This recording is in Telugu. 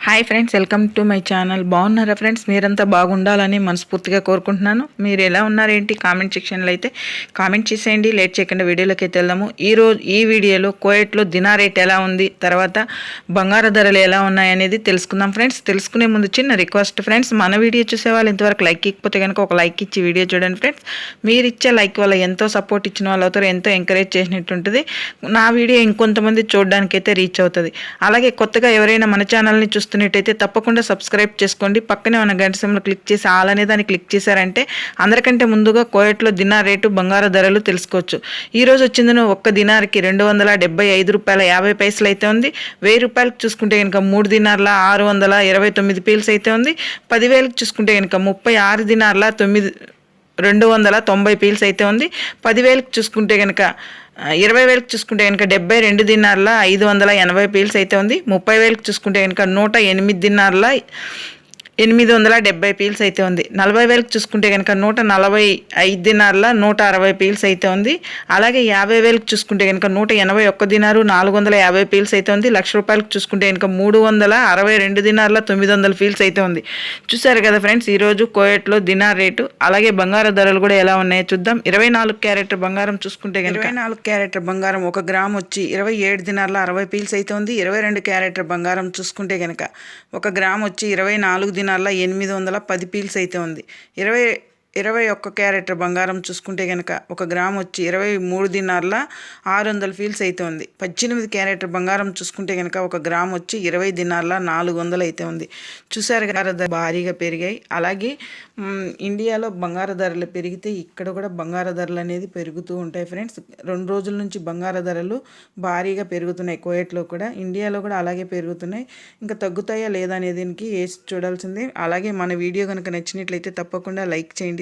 Hi friends welcome to my channel బాగున్నారా ఫ్రెండ్స్ మీరంతా బాగుండాలని మనస్ఫూర్తిగా కోరుకుంటున్నాను. మీరు ఎలా ఉన్నారేంటి? కామెంట్ సెక్షన్లో అయితే కామెంట్ చేసేయండి. లేట్ చేయకుండా వీడియోలోకి అయితే వెళ్దాము. ఈ రోజు ఈ వీడియోలో కోయట్లో దినా రేట్ ఎలా ఉంది? తర్వాత బంగారు ధరలు ఎలా ఉన్నాయనేది తెలుసుకుందాం ఫ్రెండ్స్ తెలుసుకునే ముందు చిన్న రిక్వెస్ట్ ఫ్రెండ్స్ మన వీడియో చూసే వాళ్ళు ఇంతవరకు లైక్ ఇకపోతే కనుక ఒక లైక్ ఇచ్చి వీడియో చూడండి ఫ్రెండ్స్ మీరు ఇచ్చే లైక్ వల్ల ఎంతో సపోర్ట్ ఇచ్చిన వాళ్ళు అవుతారు ఎంతో ఎంకరేజ్ చేసినట్టు ఉంటుంది. నా వీడియో ఇంకొంతమంది చూడడానికి అయితే రీచ్ అవుతుంది. అలాగే కొత్తగా ఎవరైనా మన ఛానల్ని చూస్తున్నట్టయితే తప్పకుండా సబ్స్క్రైబ్ చేసుకోండి. పక్కనే ఉన్న గంట సమయంలో క్లిక్ చేసి ఆల్ అనే దాన్ని క్లిక్ చేశారంటే అందరికంటే ముందుగా కోయట్లో దినార్ రేటు బంగారు ధరలు తెలుసుకోవచ్చు. ఈ రోజు వచ్చిందను ఒక్క దినార్కి రెండు వందల డెబ్బై ఐదు రూపాయల యాభై పైసలు అయితే ఉంది. వెయ్యి రూపాయలకు చూసుకుంటే కనుక మూడు దినార్ల ఆరు వందల ఇరవై తొమ్మిది పీల్స్ అయితే ఉంది. పదివేలకు చూసుకుంటే కనుక ముప్పై ఆరు దినార్ల తొమ్మిది రెండు వందల తొంభై పీల్స్ అయితే ఉంది. పదివేలకు చూసుకుంటే కనుక ఇరవై వేలకు చూసుకుంటే కనుక డెబ్బై రెండు దినార్ల ఐదు వందల ఎనభై పీల్స్ అయితే ఉంది. ముప్పై వేలకు చూసుకుంటే కనుక నూట ఎనిమిది దినార్ల ఎనిమిది వందల డెబ్బై పీల్స్ అయితే ఉంది. నలభై వేలకు చూసుకుంటే కనుక నూట నలభై ఐదు దినార్ల నూట అరవై పీల్స్ అయితే ఉంది. అలాగే యాభై వేలకు చూసుకుంటే కనుక నూట ఎనభై ఒక్క దినారు నాలుగు వందల యాభై పీల్స్ అయితే ఉంది. లక్ష రూపాయలకు చూసుకుంటే కనుక మూడు వందల అరవై రెండు దినార్ల తొమ్మిది వందల పీల్స్ అయితే ఉంది. చూసారు కదా ఫ్రెండ్స్ ఈరోజు కోయట్లో దినార్ రేటు అలాగే బంగారు ధరలు కూడా ఎలా ఉన్నాయో చూద్దాం. ఇరవై నాలుగు క్యారెట్ బంగారం చూసుకుంటే కనుక ఇరవై నాలుగు క్యారెట్ బంగారం ఒక గ్రామ్ వచ్చి ఇరవై ఏడు దినార్ల అరవై పీల్స్ అయితే ఉంది. ఇరవై రెండు క్యారెట్ బంగారం చూసుకుంటే కనుక ఒక గ్రామ్ వచ్చి ఇరవై నాలుగు దినాల్లో ఎనిమిది వందల పది పీల్స్ అయితే ఉంది. ఇరవై ఇరవై ఒక్క క్యారెట్ బంగారం చూసుకుంటే కనుక ఒక గ్రామ్ వచ్చి ఇరవై మూడు దినార్ల ఆరు వందల ఫీల్స్ అయితే ఉంది. పద్దెనిమిది క్యారెట్ బంగారం చూసుకుంటే కనుక ఒక గ్రామ్ వచ్చి ఇరవై దినార్ల నాలుగు వందలు అయితే ఉంది. చూసారు ధర భారీగా పెరిగాయి. అలాగే ఇండియాలో బంగారు ధరలు పెరిగితే ఇక్కడ కూడా బంగారు ధరలు అనేది పెరుగుతూ ఉంటాయి ఫ్రెండ్స్. రెండు రోజుల నుంచి బంగారు ధరలు భారీగా పెరుగుతున్నాయి. కోయట్లో కూడా ఇండియాలో కూడా అలాగే పెరుగుతున్నాయి. ఇంకా తగ్గుతాయా లేదా అనే దీనికి వేసి చూడాల్సిందే. అలాగే మన వీడియో కనుక నచ్చినట్లయితే తప్పకుండా లైక్ చేయండి